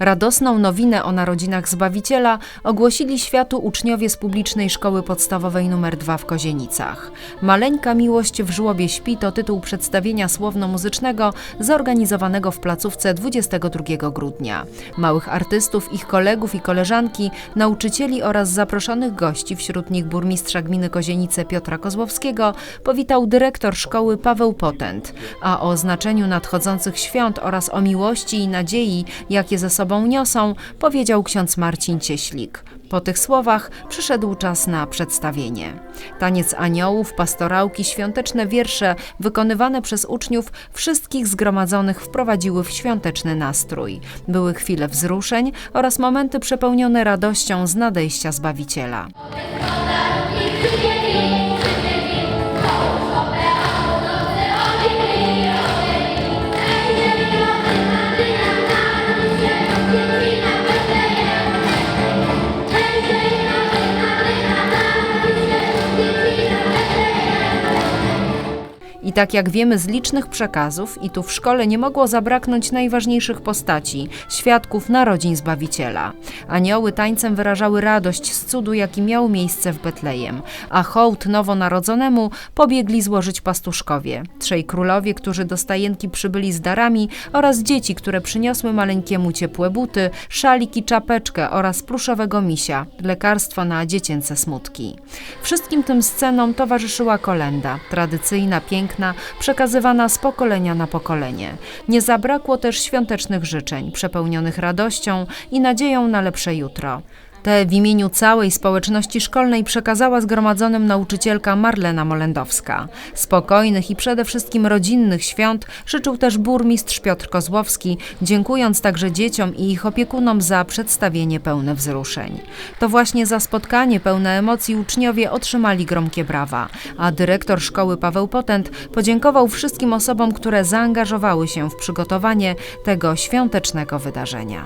Radosną nowinę o narodzinach Zbawiciela ogłosili światu uczniowie z publicznej szkoły podstawowej nr 2 w Kozienicach. Maleńka miłość w żłobie śpi to tytuł przedstawienia słowno-muzycznego zorganizowanego w placówce 22 grudnia. Małych artystów, ich kolegów i koleżanki, nauczycieli oraz zaproszonych gości, wśród nich burmistrza gminy Kozienice Piotra Kozłowskiego, powitał dyrektor szkoły Paweł Potent, a o znaczeniu nadchodzących świąt oraz o miłości i nadziei, jakie ze sobą niosą, powiedział ksiądz Marcin Cieślik. Po tych słowach przyszedł czas na przedstawienie. Taniec aniołów, pastorałki, świąteczne wiersze wykonywane przez uczniów wszystkich zgromadzonych wprowadziły w świąteczny nastrój. Były chwile wzruszeń oraz momenty przepełnione radością z nadejścia Zbawiciela. I tak jak wiemy z licznych przekazów, i tu w szkole nie mogło zabraknąć najważniejszych postaci świadków narodzin Zbawiciela. Anioły tańcem wyrażały radość z cudu, jaki miał miejsce w Betlejem, a hołd nowonarodzonemu pobiegli złożyć pastuszkowie, trzej królowie, którzy do stajenki przybyli z darami oraz dzieci, które przyniosły maleńkiemu ciepłe buty, szalik i czapeczkę oraz pluszowego misia, lekarstwo na dziecięce smutki. Wszystkim tym scenom towarzyszyła kolenda, tradycyjna, piękna, przekazywana z pokolenia na pokolenie. Nie zabrakło też świątecznych życzeń, przepełnionych radością i nadzieją na lepsze jutro. Te w imieniu całej społeczności szkolnej przekazała zgromadzonym nauczycielka Marlena Molendowska. Spokojnych i przede wszystkim rodzinnych świąt życzył też burmistrz Piotr Kozłowski, dziękując także dzieciom i ich opiekunom za przedstawienie pełne wzruszeń. To właśnie za spotkanie pełne emocji uczniowie otrzymali gromkie brawa, a dyrektor szkoły Paweł Potent podziękował wszystkim osobom, które zaangażowały się w przygotowanie tego świątecznego wydarzenia.